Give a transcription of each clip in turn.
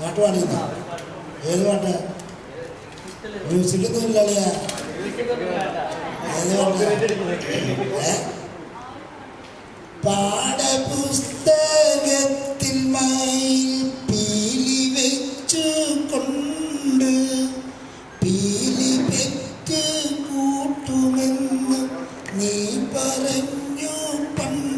പാട്ട് പാടിയിരുന്നോ ഏത് പാട്ട്? മ്യൂസിക്കൊന്നും ഇല്ലല്ലേ ഏത് പാട്ട്? പാഠപുസ്തകത്തിൽ മയിൽ പീലി വെച്ചു കൊണ്ട് പീലി വെച്ച് കൂട്ടുമെന്ന് നീ പറഞ്ഞു പണ്ട്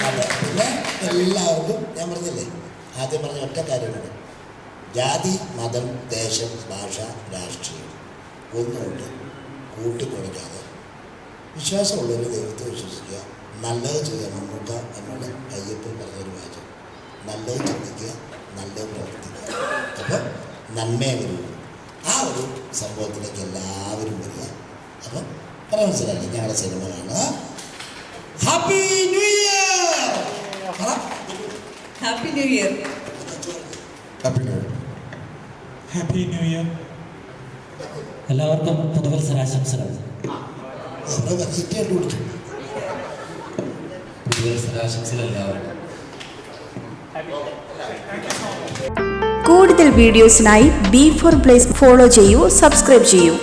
അതെ പിന്നെ എല്ലാവർക്കും ഞാൻ പറഞ്ഞില്ലേ ആദ്യം പറഞ്ഞ ഒറ്റ കാര്യമാണ് ജാതി മതം ദേശം ഭാഷ രാഷ്ട്രീയം ഒന്നുകൊണ്ട് കൂട്ടിക്കുറയ്ക്കാതെ വിശ്വാസമുള്ളവർ ദൈവത്തെ വിശ്വസിക്കുക നല്ലത് ചെയ്യാൻ നമുക്ക് എന്നോട് അയ്യപ്പൻ പറഞ്ഞൊരു വാചകം നല്ലത് ചിന്തിക്കുക നല്ലത് പ്രവർത്തിക്കുക അപ്പം നന്മയെ വരൂ ആ ഒരു സംഭവത്തിലേക്ക് എല്ലാവരും വരിക. അപ്പം പറയാൻ മനസ്സിലല്ലേ ഞങ്ങളുടെ സിനിമ കാണുക happy new year happy new year happy new year happy new year എല്ലാവർക്കും പുതുവത്സരാശംസകൾ അവിടെ വച്ചിട്ട് കുടിച്ചു പുതുവത്സരാശംസകൾ എല്ലാവർക്കും കൂടുതൽ വീഡിയോസിനായി ബി ഫോർ പ്ലേസ് ഫോളോ ചെയ്യൂ സബ്സ്ക്രൈബ് ചെയ്യൂ